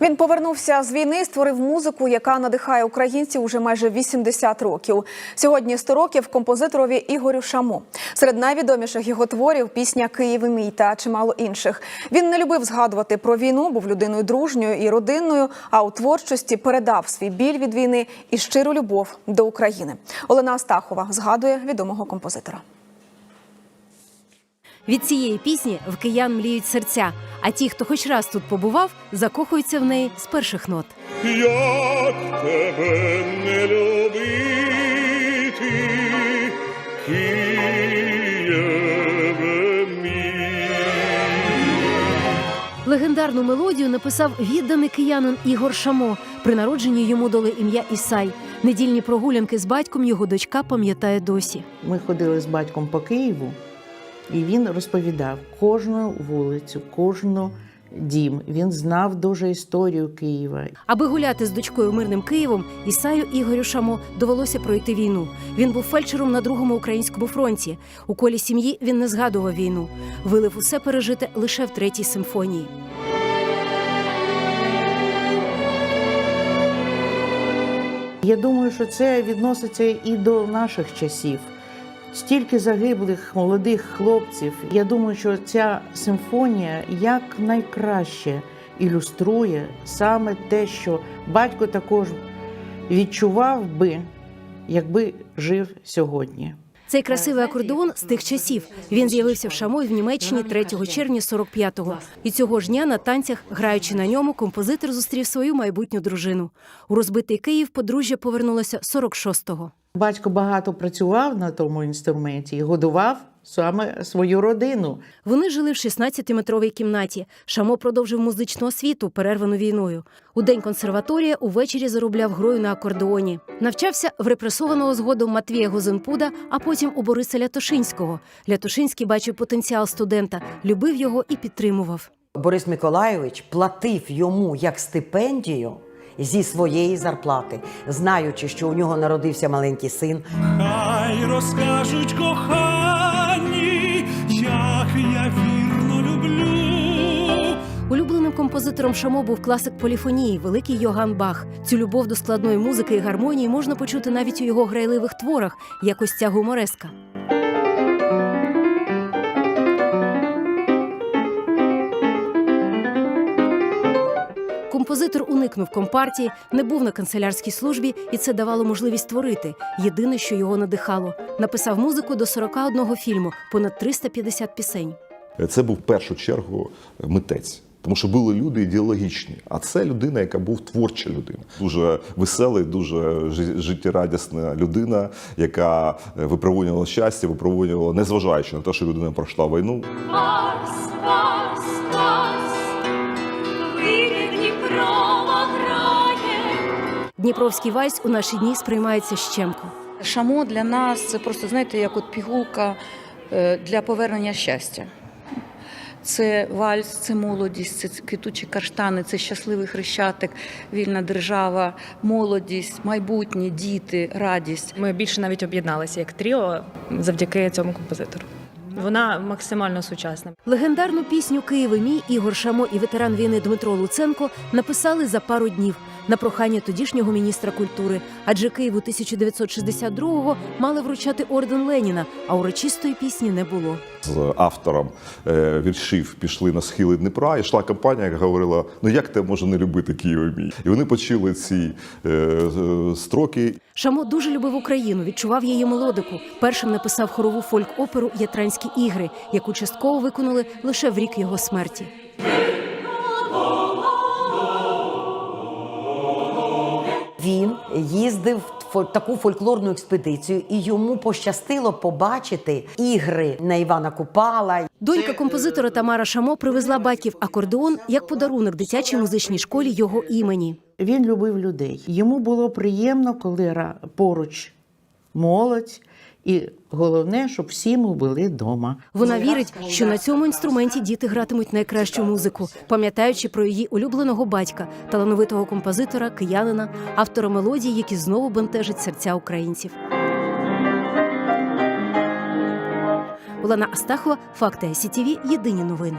Він повернувся з війни, створив музику, яка надихає українців уже майже 80 років. Сьогодні 100 років композиторові Ігорю Шамо. Серед найвідоміших його творів пісня Київ і мій та чимало інших. Він не любив згадувати про війну, був людиною дружньою і родинною. А у творчості передав свій біль від війни і щиру любов до України. Олена Астахова згадує відомого композитора. Від цієї пісні в киян мліють серця, а ті, хто хоч раз тут побував, закохуються в неї з перших нот. Як тебе не любити, Києве мій. Легендарну мелодію написав відданий киянин Ігор Шамо. При народженні йому дали ім'я Ісай. Недільні прогулянки з батьком його дочка пам'ятає досі. Ми ходили з батьком по Києву, і він розповідав кожну вулицю, кожну дім. Він знав дуже історію Києва. Аби гуляти з дочкою мирним Києвом, Ісаю Ігорю Шамо довелося пройти війну. Він був фельдшером на другому українському фронті. У колі сім'ї він не згадував війну. Вилив усе пережите лише в третій симфонії. Я думаю, що це відноситься і до наших часів. Стільки загиблих молодих хлопців. Я думаю, що ця симфонія як найкраще ілюструє саме те, що батько також відчував би, якби жив сьогодні. Цей красивий акордеон з тих часів. Він з'явився в Шамой в Німеччині 3 червня 45-го. І цього ж дня на танцях, граючи на ньому, композитор зустрів свою майбутню дружину. У розбитий Київ подружжя повернулося 46-го. Батько багато працював на тому інструменті і годував саме свою родину. Вони жили в 16-метровій кімнаті. Шамо продовжив музичну освіту, перервану війною. У день консерваторія увечері заробляв грою на акордеоні. Навчався в репресованого згодом Матвія Гозенпуда, а потім у Бориса Лятошинського. Лятошинський бачив потенціал студента, любив його і підтримував. Борис Миколайович платив йому як стипендію зі своєї зарплати, знаючи, що у нього народився маленький син. Хай розкажуть кохані, як я вірно люблю. Улюбленим композитором Шамо був класик поліфонії, великий Йоган Бах. Цю любов до складної музики і гармонії можна почути навіть у його грайливих творах, як ось ця гумореска. Композитор уникнув компартії, не був на канцелярській службі, і це давало можливість творити. Єдине, що його надихало, написав музику до 41 фільму, понад 350 пісень. Це був в першу чергу митець. Тому що були люди ідеологічні, а це людина, яка був творча людина, дуже веселий, дуже життєрадісна людина, яка е, випромінювала щастя, випромінювала, незважаючи на те, що людина пройшла війну. Дніпровський вальс у наші дні сприймається щемко. Шамо для нас це просто знаєте, як от пігулка е, для повернення щастя. Це вальс, це молодість, це квітучі каштани, це щасливий хрещатик, вільна держава, молодість, майбутнє, діти, радість. Ми більше навіть об'єдналися як тріо завдяки цьому композитору. Вона максимально сучасна. Легендарну пісню Києві мій Ігор Шамо і ветеран війни Дмитро Луценко написали за пару днів на прохання тодішнього міністра культури. Адже Києву 1962-го мали вручати орден Леніна, а урочистої пісні не було. З автором е, віршів пішли на схили Дніпра, і йшла компанія, яка говорила: ну як тебе може не любити Києва мій? І вони почули ці е, е, строки, Шамо дуже любив Україну, відчував її мелодику. Першим написав хорову фольк-оперу Ятранські ігри, яку частково виконали лише в рік його смерті. Він їздив в таку фольклорну експедицію, і йому пощастило побачити ігри на Івана Купала. Донька композитора Тамара Шамо привезла батьків акордеон як подарунок дитячій музичній школі його імені. Він любив людей. Йому було приємно, коли поруч молодь, і головне, щоб всі ми були вдома. Вона вірить, що на цьому інструменті діти гратимуть найкращу музику, пам'ятаючи про її улюбленого батька, талановитого композитора, киянина, автора мелодій, які знову бентежать серця українців. Олена Астахова, Факти СІТІВІ, Єдині новини.